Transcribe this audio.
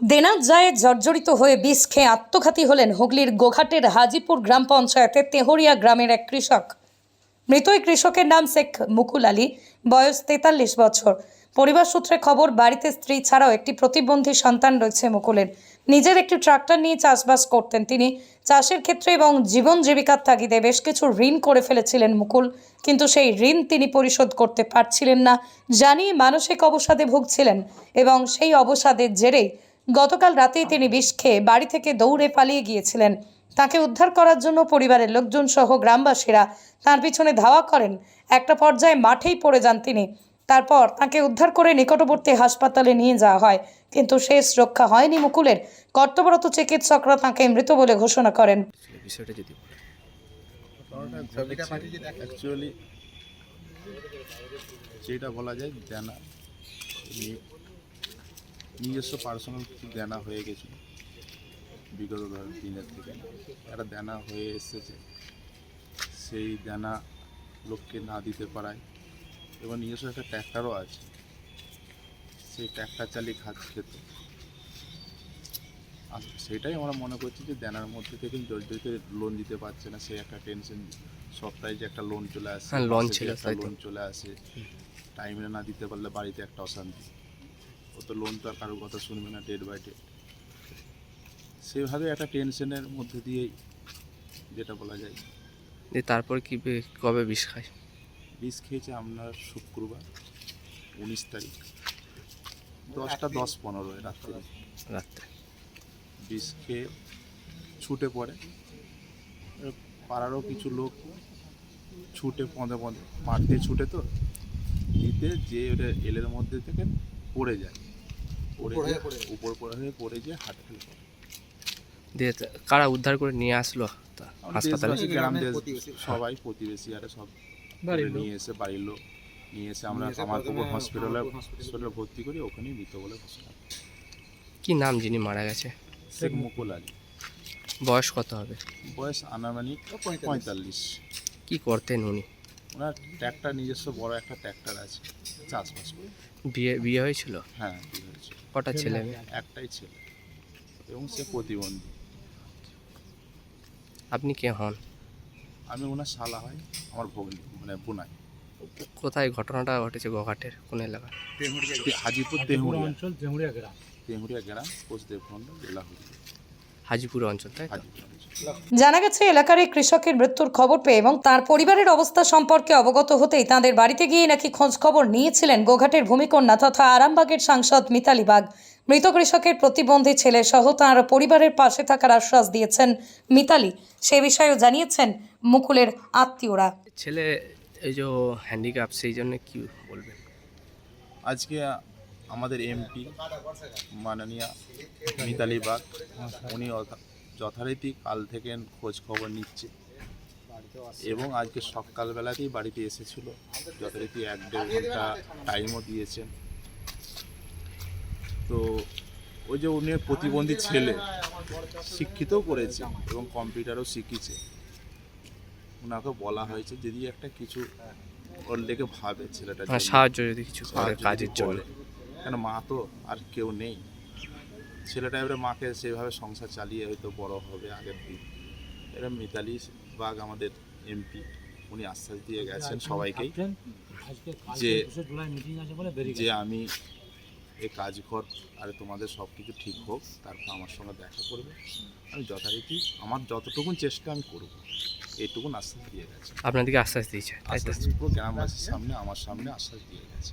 দেনার জায়ে জর্জরিত হয়ে বিষ খেয়ে আত্মঘাতী হলেন হুগলির গোঘাটের হাজিপুর গ্রাম পঞ্চায়েতের তেহরিয়া গ্রামের এক কৃষক। মৃত এই কৃষকের নাম শেখ মুকুল আলী, বয়স তেতাল্লিশ বছর। পরিবার সূত্রে খবর, বাড়িতে স্ত্রী ছাড়াও একটি প্রতিবন্ধী সন্তান রয়েছে মুকুলের। নিজের একটি ট্রাক্টর নিয়ে চাষবাস করতেন তিনি। চাষের ক্ষেত্রে এবং জীবন জীবিকার তাগিদে বেশ কিছু ঋণ করে ফেলেছিলেন মুকুল, কিন্তু সেই ঋণ তিনি পরিশোধ করতে পারছিলেন না। জানিয়ে মানসিক অবসাদে ভুগছিলেন এবং সেই অবসাদের জেরেই গতকাল রাতেই তিনি বিষ খেয়ে বাড়ি থেকে দৌড়ে পালিয়ে গিয়েছিলেন। তাকে উদ্ধার করার জন্য পরিবারের লোকজন সহ গ্রামবাসীরা তার পিছনে ধাওয়া করেন। একটা পর্যায়ে মাঠেই পড়ে যান তিনি। তারপর তাকে উদ্ধার করে নিকটবর্তী হাসপাতালে নিয়ে যাওয়া হয়। কিন্তু শেষ রক্ষা হয়নি মুকুলের। কর্তব্যরত চিকিৎসকরা তাকে মৃত বলে ঘোষণা করেন। বিষয়টা যদি অ্যাকচুয়ালি যেটা বলা যায় দেনা নি- নিজস্ব পার্সোনাল কিছু দেনা হয়ে গেছে। বিগত দিনের থেকে। একটা দেনা হয়ে এসেছে। সেই দেনা লোককে না দিতে পারায় এবং নিজস্ব একটা ট্র্যাক্টরও আছে। সেই ট্র্যাক্টর চালিয়ে খাত। খেত সেটাই আমরা মনে করছি যে দেনার মধ্যে থেকে জর্জরিত লোন দিতে পারছে না। সেই একটা টেনশন সপ্তাহে যে একটা লোন চলে আসে হ্যাঁ। লোন চলে আসে টাইমে না দিতে পারলে বাড়িতে একটা অশান্তি। ও তো লোন তো আর কারোর কথা শুনবে না ডেট বাই ডেট সেভাবে একটা টেনশনের মধ্যে দিয়েই যেটা বলা যায়। যে তারপর কি বে- কবে বিষ খায়? বিষ খেয়েছে আপনার শুক্রবার উনিশ তারিখ। দশটা দশ পনেরো রাত্রে। রাত্রে। বিষ খেয়ে ছুটে পড়ে। এবার পাড়ারও কিছু লোক ছুটে পঁদে পঁদে মাঠ দিয়ে ছুটে তো দিতে যে ওটা এলের মধ্যে থেকে পড়ে যায়। পড়ে উপর পড়ে হয়ে পড়ে গিয়ে ফেল দিয়ে কারা উদ্ধার করে নিয়ে আসলো? হাসপাতালে? গ্রাম সবাই প্রতিবেশী আরে সব নিয়ে এসে বাড়ির লোক নিয়ে এসে আমরা আমার খবর হসপিটালে হসপিটালে ভর্তি করি ওখানেই মৃত বলে ঘোষণা কি নাম যিনি মারা গেছে? শেখ মুকুল আলী। বয়স কত হবে? বয়স আনুমানিক পঁয়তাল্লিশ। কি করতেন উনি? ওনার ট্র্যাক্টর নিজস্ব বড় একটা ট্র্যাক্টর আছে চাষবাস করে। বিয়ে বিয়ে হয়েছিল? হ্যাঁ ঠিক হয়েছে কটা ছেলে? মেয়ে? একটাই ছেলে এবং সে প্রতিবন্ধী। আপনি কে হন? আমি ওনার শালা হয় আমার ভগ্নি মানে বোনাই। কোথায় ঘটনাটা ঘটেছে গোঘাটের? কোন এলাকা হাজিপুর তেহুরিয়া অঞ্চল জেমুরিয়া গ্রাম তেহুরিয়া গ্রাম কোচদেবখণ্ড জেলা হুগলি। হাজিপুর অঞ্চল তাই জানা গেছে এলাকার এই কৃষকের মৃত্যুর খবর পেয়ে এবং তার পরিবারের অবস্থা সম্পর্কে অবগত হতেই তাদের বাড়িতে গিয়ে নাকি খোঁজ খবর নিয়েছিলেন গোঘাটের ভূমিকন্যা তথা আরামবাগের সাংসদ মিতালি বাগ। মৃত কৃষকের প্রতিবন্ধী ছেলে সহ তাঁর পরিবারের পাশে থাকার আশ্বাস দিয়েছেন মিতালি। সে বিষয়েও জানিয়েছেন মুকুলের আত্মীয়রা। ছেলে এই যে হ্যান্ডিক্যাপ সেই জন্য কি বলবেন? আজকে আমাদের এমপি মাননীয়া মিতালি বাগ উনি যথারীতি কাল থেকে খোঁজ খবর নিচ্ছে। এবং আজকে সকালবেলাতেই বাড়িতে এসেছিল। যথারীতি এক দেড় ঘণ্টা টাইমও দিয়েছেন। তো ওই যে উনি প্রতিবন্ধী ছেলে শিক্ষিতও করেছে এবং কম্পিউটারও শিখিছে ওনাকে বলা হয়েছে যদি একটা কিছু ওর লেগে ভাবে ছেলেটা মানে সাহায্য যদি কিছু কাজের জন্য। কেন মা তো আর কেউ নেই? ছেলেটা এবারে মাকে সেভাবে সংসার চালিয়ে হয়তো বড় হবে আগের দিন। এরা মিতালি বাঘ আমাদের এমপি উনি আশ্বাস দিয়ে গেছেন সবাইকেই যে- যে জুলাই মিটিং আছে বলে বেরিয়ে যে আমি এই কাজ কর আর তোমাদের সব কিছু ঠিক হোক তারপর আমার সঙ্গে দেখা করবে। আমি যথারীতি আমার যতটুকুন চেষ্টা আমি করব এইটুকুন আশ্বাস দিয়ে গেছে। আপনাদেরকে আশ্বাস দিয়েছে আশ্বাস পুরো গ্রামবাসীর সামনে আমার সামনে আশ্বাস দিয়ে গেছে।